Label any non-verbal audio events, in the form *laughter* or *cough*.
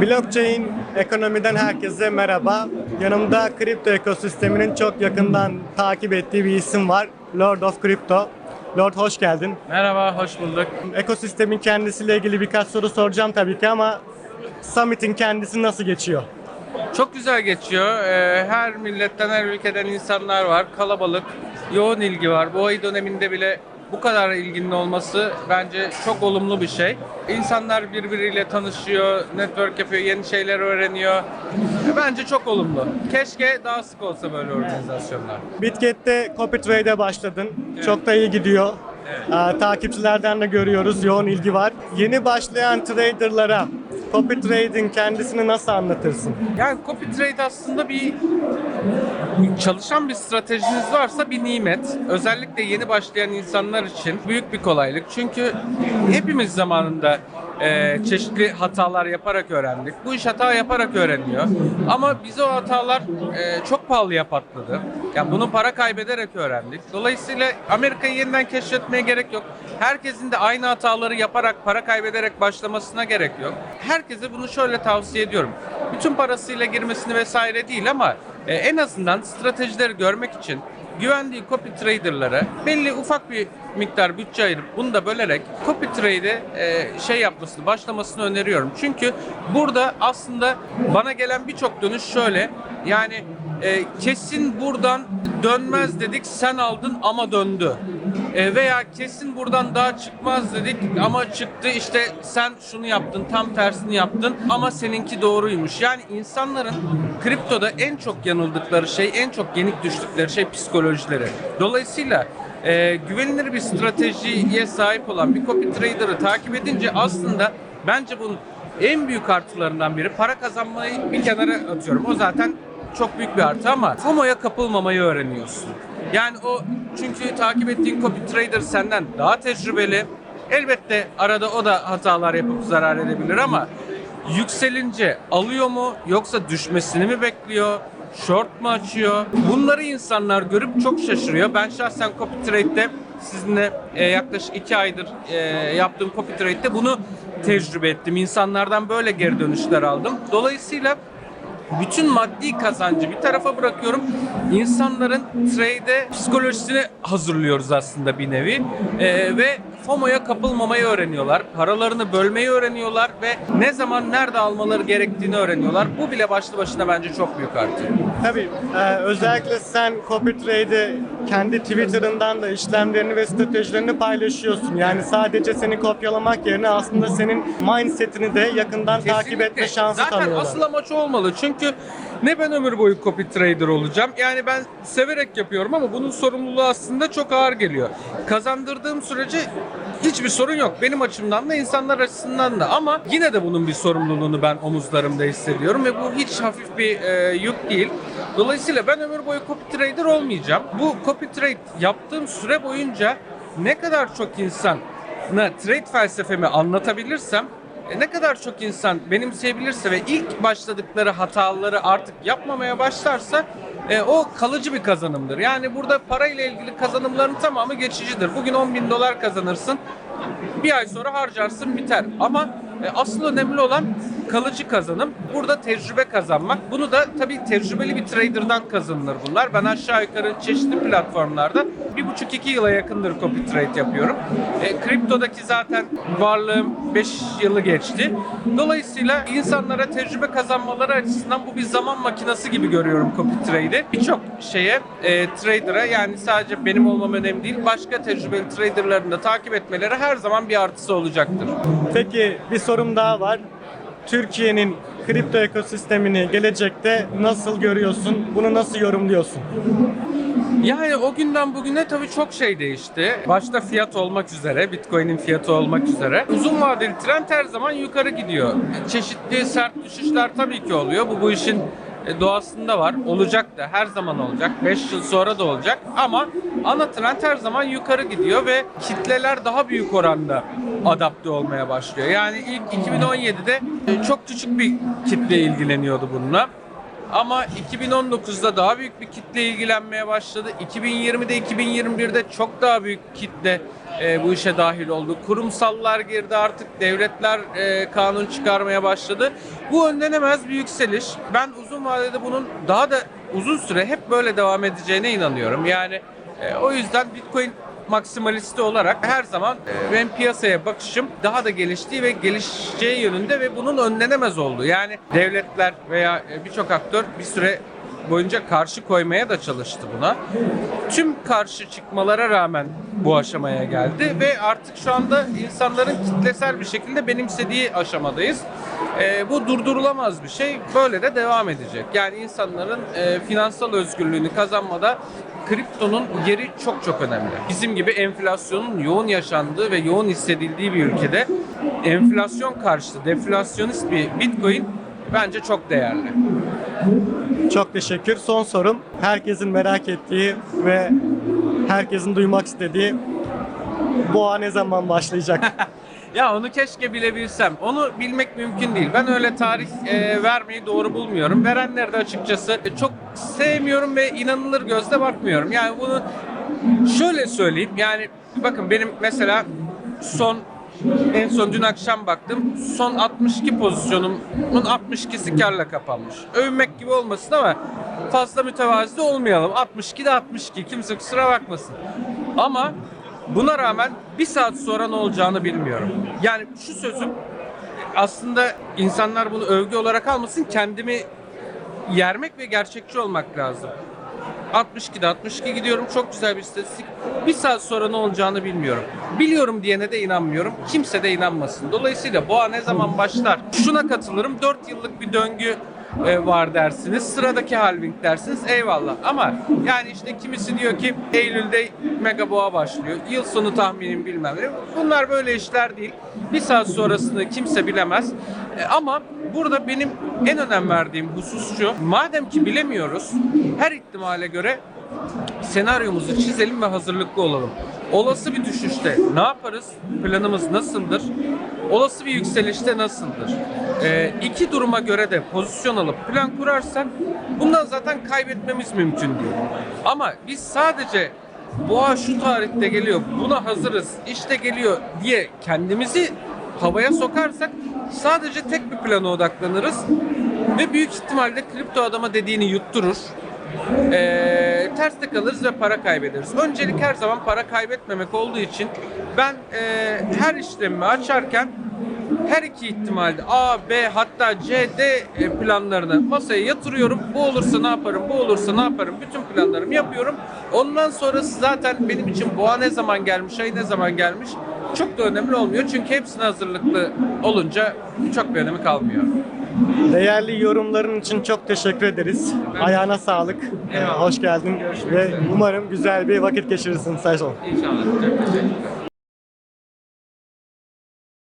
Blockchain ekonomiden herkese merhaba. Yanımda kripto ekosisteminin çok yakından takip ettiği bir isim var. Lord of Crypto. Lord hoş geldin. Merhaba, hoş bulduk. Ekosistemin kendisiyle ilgili birkaç soru soracağım tabii ki ama Summit'in kendisi nasıl geçiyor? Çok güzel geçiyor. Ee, Her milletten, her ülkeden insanlar var. Kalabalık, yoğun ilgi var. Bu ay döneminde bile bu kadar ilginin olması bence çok olumlu bir şey. İnsanlar birbiriyle tanışıyor, network yapıyor, yeni şeyler öğreniyor. Bence çok olumlu. Keşke daha sık olsa böyle organizasyonlar. Bitget'te copy trade'e başladın. Çok da iyi gidiyor. Ee, takipçilerden de görüyoruz yoğun ilgi var. Yeni başlayan traderlara copy trade'in kendisini nasıl anlatırsın? Yani copy trade aslında bir çalışan bir stratejiniz varsa bir nimet. Özellikle yeni başlayan insanlar için büyük bir kolaylık. Çünkü hepimiz zamanında e, çeşitli hatalar yaparak öğrendik. Bu iş hata yaparak öğreniyor. Ama bize o hatalar e, çok pahalıya patladı. Yani bunu para kaybederek öğrendik. Dolayısıyla Amerika'yı yeniden keşfetmeye gerek yok. Herkesin de aynı hataları yaparak, para kaybederek başlamasına gerek yok. Herkese bunu şöyle tavsiye ediyorum. Bütün parasıyla girmesini vesaire değil ama e, en azından stratejileri görmek için güvendiği copy trader'lara belli ufak bir miktar bütçe ayırıp bunu da bölerek copy trade'e e, şey yapmasını, başlamasını öneriyorum. Çünkü burada aslında bana gelen birçok dönüş şöyle. Yani e, kesin buradan dönmez dedik sen aldın ama döndü. E, veya kesin buradan daha çıkmaz dedik ama çıktı işte sen şunu yaptın tam tersini yaptın ama seninki doğruymuş. Yani insanların kriptoda en çok yanıldıkları şey en çok yenik düştükleri şey psikolojileri. Dolayısıyla e, güvenilir bir stratejiye sahip olan bir copy trader'ı takip edince aslında bence bunun en büyük artılarından biri para kazanmayı bir kenara atıyorum. O zaten çok büyük bir artı ama FOMO'ya kapılmamayı öğreniyorsun. Yani o çünkü takip ettiğin copy trader senden daha tecrübeli. Elbette arada o da hatalar yapıp zarar edebilir ama yükselince alıyor mu yoksa düşmesini mi bekliyor? Short mu açıyor? Bunları insanlar görüp çok şaşırıyor. Ben şahsen copy trade'de sizinle e, yaklaşık iki aydır e, yaptığım copy trade'de bunu tecrübe ettim. İnsanlardan böyle geri dönüşler aldım. Dolayısıyla bütün maddi kazancı bir tarafa bırakıyorum. İnsanların trade'e psikolojisini hazırlıyoruz aslında bir nevi. Ee, ve FOMO'ya kapılmamayı öğreniyorlar. Paralarını bölmeyi öğreniyorlar ve ne zaman nerede almaları gerektiğini öğreniyorlar. Bu bile başlı başına bence çok büyük artı. Tabii e, özellikle sen copy trade'i kendi Twitter'ından da işlemlerini ve stratejilerini paylaşıyorsun. Yani sadece seni kopyalamak yerine aslında senin mindset'ini de yakından takip Kesinlikle. etme şansı Zaten tanıyorlar. asıl amaç olmalı. Çünkü ne ben ömür boyu copy trader olacağım. Yani ben severek yapıyorum ama bunun sorumluluğu aslında çok ağır geliyor. Kazandırdığım sürece hiçbir sorun yok. Benim açımdan da insanlar açısından da ama yine de bunun bir sorumluluğunu ben omuzlarımda hissediyorum ve bu hiç hafif bir e, yük değil. Dolayısıyla ben ömür boyu copy trader olmayacağım. Bu copy trade yaptığım süre boyunca ne kadar çok insana trade felsefemi anlatabilirsem e, ne kadar çok insan benimseyebilirse ve ilk başladıkları hataları artık yapmamaya başlarsa e, o kalıcı bir kazanımdır. Yani burada parayla ilgili kazanımların tamamı geçicidir. Bugün 10 bin dolar kazanırsın, bir ay sonra harcarsın biter. Ama e, asıl önemli olan kalıcı kazanım. Burada tecrübe kazanmak. Bunu da tabii tecrübeli bir trader'dan kazanılır bunlar. Ben aşağı yukarı çeşitli platformlarda bir buçuk iki yıla yakındır copy trade yapıyorum. E, kriptodaki zaten varlığım 5 yılı geçti. Dolayısıyla insanlara tecrübe kazanmaları açısından bu bir zaman makinesi gibi görüyorum copy trade'i. Birçok şeye e, trader'a yani sadece benim olmam önemli değil. Başka tecrübeli trader'ların da takip etmeleri her zaman bir artısı olacaktır. Peki bir sorum daha var. Türkiye'nin kripto ekosistemini gelecekte nasıl görüyorsun? Bunu nasıl yorumluyorsun? Yani o günden bugüne tabii çok şey değişti. Başta fiyat olmak üzere, Bitcoin'in fiyatı olmak üzere. Uzun vadeli trend her zaman yukarı gidiyor. Çeşitli sert düşüşler tabii ki oluyor. Bu bu işin e, doğasında var. Olacak da her zaman olacak. 5 yıl sonra da olacak. Ama ana trend her zaman yukarı gidiyor ve kitleler daha büyük oranda adapte olmaya başlıyor. Yani ilk 2017'de e, çok küçük bir kitle ilgileniyordu bununla. Ama 2019'da daha büyük bir kitle ilgilenmeye başladı. 2020'de 2021'de çok daha büyük kitle e, bu işe dahil oldu. Kurumsallar girdi artık devletler e, kanun çıkarmaya başladı. Bu önlenemez bir yükseliş. Ben uzun vadede bunun daha da uzun süre hep böyle devam edeceğine inanıyorum. Yani e, o yüzden Bitcoin maksimalisti olarak her zaman e, benim piyasaya bakışım daha da geliştiği ve gelişeceği yönünde ve bunun önlenemez olduğu. Yani devletler veya e, birçok aktör bir süre boyunca karşı koymaya da çalıştı buna. Tüm karşı çıkmalara rağmen bu aşamaya geldi ve artık şu anda insanların kitlesel bir şekilde benimsediği aşamadayız. E, bu durdurulamaz bir şey. Böyle de devam edecek. Yani insanların e, finansal özgürlüğünü kazanmada kriptonun yeri çok çok önemli. Bizim gibi enflasyonun yoğun yaşandığı ve yoğun hissedildiği bir ülkede enflasyon karşıtı, deflasyonist bir bitcoin bence çok değerli. Çok teşekkür. Son sorum. Herkesin merak ettiği ve herkesin duymak istediği boğa ne zaman başlayacak? *laughs* Ya onu keşke bilebilsem. Onu bilmek mümkün değil. Ben öyle tarih e, vermeyi doğru bulmuyorum. Verenleri de açıkçası e, çok sevmiyorum ve inanılır gözle bakmıyorum. Yani bunu şöyle söyleyeyim. Yani bakın benim mesela son en son dün akşam baktım. Son 62 pozisyonumun 62'si karla kapanmış. Övünmek gibi olmasın ama fazla mütevazi olmayalım. 62 de 62. Kimse kusura bakmasın. Ama Buna rağmen bir saat sonra ne olacağını bilmiyorum. Yani şu sözüm aslında insanlar bunu övgü olarak almasın kendimi yermek ve gerçekçi olmak lazım. 62'de 62 gidiyorum çok güzel bir istatistik. Bir saat sonra ne olacağını bilmiyorum. Biliyorum diyene de inanmıyorum. Kimse de inanmasın. Dolayısıyla boğa ne zaman başlar? Şuna katılırım. 4 yıllık bir döngü e, var dersiniz. Sıradaki halving dersiniz. Eyvallah. Ama yani işte kimisi diyor ki Eylül'de mega boğa başlıyor. Yıl sonu tahminim bilmem ne. Bunlar böyle işler değil. Bir saat sonrasını kimse bilemez. E, ama burada benim en önem verdiğim husus şu. Madem ki bilemiyoruz her ihtimale göre senaryomuzu çizelim ve hazırlıklı olalım. Olası bir düşüşte ne yaparız? Planımız nasıldır? Olası bir yükselişte nasıldır? Ee, iki duruma göre de pozisyon alıp plan kurarsak bundan zaten kaybetmemiz mümkün değil. Ama biz sadece boğa şu tarihte geliyor, buna hazırız, işte geliyor diye kendimizi havaya sokarsak sadece tek bir plana odaklanırız ve büyük ihtimalle kripto adama dediğini yutturur. Ee, terste kalırız ve para kaybederiz. Öncelik her zaman para kaybetmemek olduğu için ben e, her işlemimi açarken her iki ihtimalde A, B hatta C, D e, planlarını masaya yatırıyorum. Bu olursa ne yaparım, bu olursa ne yaparım bütün planlarımı yapıyorum. Ondan sonrası zaten benim için boğa ne zaman gelmiş, ay ne zaman gelmiş çok da önemli olmuyor. Çünkü hepsine hazırlıklı olunca çok bir önemi kalmıyor. Değerli yorumların için çok teşekkür ederiz. Ayağına sağlık. Ee, hoş geldin ve umarım güzel bir vakit geçirirsin Sayson. İnşallah. Çok teşekkürler.